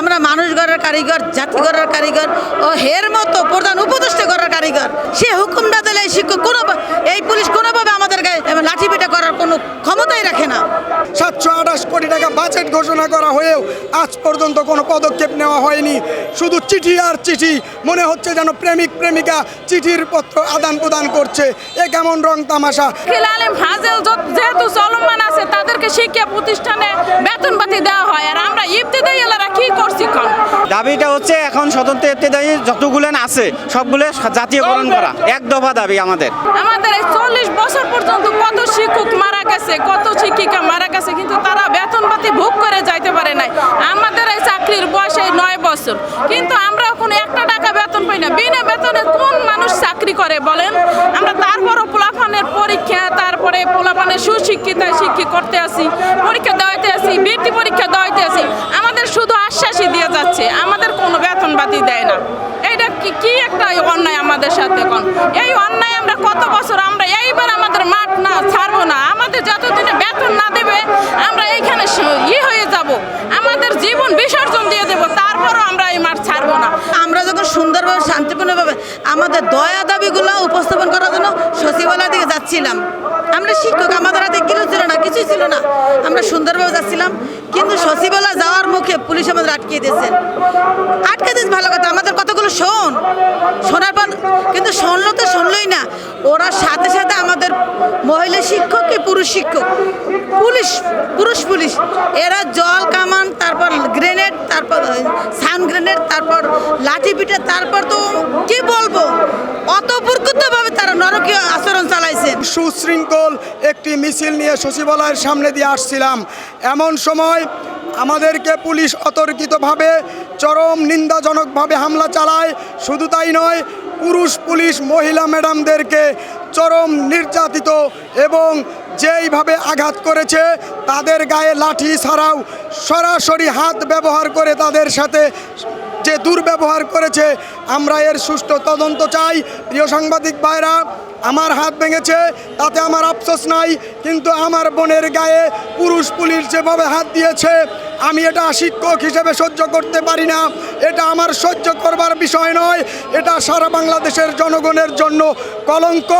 আমরা মানুষ গড়ের কারিগর জাতি গড়ের কারিগর ও হের মতো প্রধান উপদেষ্টা গড়ের কারিগর। সে হুকুম না দিলে এই শিক্ষক কোনো এই পুলিশ কোনোভাবে আমাদের গায়ে এবার লাঠি পেটা করার কোনো ক্ষমতাই রাখে না। সাতশো আঠাশ কোটি টাকা বাজেট ঘোষণা করা হয়েও আজ পর্যন্ত কোনো পদক্ষেপ নেওয়া হয়নি। শুধু চিঠি আর চিঠি মনে হচ্ছে যেন প্রেমিক প্রেমিকা চিঠির পত্র আদান প্রদান করছে। এ কেমন রং তামাশা? আলেম হাজেল যেহেতু চলমান আছে তাদেরকে শিক্ষা প্রতিষ্ঠানে বেতন বাতি দেওয়া হয় আর আমরা ইবতদায়ী এলারা কি করছি কোন দাবিটা হচ্ছে এখন স্বতন্ত্র ইত্যাদি যতগুলো আছে সবগুলো জাতীয়করণ করা। এক দফা দাবি আমাদের। আমাদের এই চল্লিশ বছর পর্যন্ত কত শিক্ষক মারা গেছে কত শিক্ষিকা মারা গেছে কিন্তু তারা বেতন পাতি ভোগ করে যাইতে পারে নাই। আমাদের এই চাকরির বয়স এই নয় বছর। কিন্তু আমরা কোনো একটা টাকা বেতন পাই না। বিনা বেতনে কোন মানুষ চাকরি করে বলেন? আমরা তারপরও পোলাপানের পরীক্ষা তারপরে পোলাপানের সুশিক্ষিত শিক্ষিত করতে আসি পরীক্ষা দেওয়াইতে বাতি দেয় না। এইটা কি কি একটা অন্যায় আমাদের সাথে কোন এই অন্যায় আমরা কত বছর আমরা এইবার আমাদের মাঠ না ছাড়বো না। আমাদের যতদিনে বেতন না দেবে, আমরা এইখানে ই হয়ে যাব। আমাদের জীবন বিসর্জন দিয়ে দেবো, তারপরও আমরা এই মাঠ ছাড়বো না। আমরা যখন সুন্দরভাবে, শান্তিপূর্ণভাবে আমাদের দয়া দাবিগুলো উপস্থাপন করার জন্য সচিবালয় দিকে যাচ্ছিলাম, আমরা শিক্ষক আমাদের হাতে কিছু ছিল না, কিছুই ছিল না। আমরা সুন্দরভাবে যাচ্ছিলাম, কিন্তু মুখে পুলিশ আমাদের আটকে দিয়েছেন আটকে দিয়েছে ভালো কথা। আমাদের কতগুলো শোন। শোনার পর কিন্তু শুনলো তো শুনলোই না। ওরা সাথে সাথে আমাদের মহিলা শিক্ষক কি পুরুষ শিক্ষক? পুলিশ, পুরুষ পুলিশ। এরা জল কামান, তারপর গ্রেনেড, তারপর সান গ্রেনেড, তারপর লাঠি পিঠে তারপর তো কি সুশৃঙ্খল একটি মিছিল নিয়ে সচিবালয়ের সামনে দিয়ে আসছিলাম। এমন সময় আমাদেরকে পুলিশ অতর্কিতভাবে, চরম নিন্দাজনকভাবে হামলা চালায়। শুধু তাই নয়, পুরুষ পুলিশ, মহিলা ম্যাডামদেরকে চরম নির্যাতিত এবং যেইভাবে আঘাত করেছে, তাদের গায়ে লাঠি ছাড়াও সরাসরি হাত ব্যবহার করে তাদের সাথে যে দুর্ব্যবহার করেছে, আমরা এর সুষ্ঠু তদন্ত চাই। প্রিয় সাংবাদিক ভাইরা, আমার হাত ভেঙেছে, তাতে আমার আফসোস নাই, কিন্তু আমার বোনের গায়ে পুরুষ পুলিশ যেভাবে হাত দিয়েছে, আমি এটা শিক্ষক হিসেবে সহ্য করতে পারি না। এটা আমার সহ্য করবার বিষয় নয়, এটা সারা বাংলাদেশের জনগণের জন্য কলঙ্ক।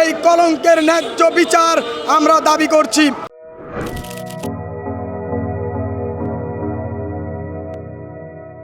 এই কলঙ্কের ন্যায্য বিচার আমরা দাবি করছি।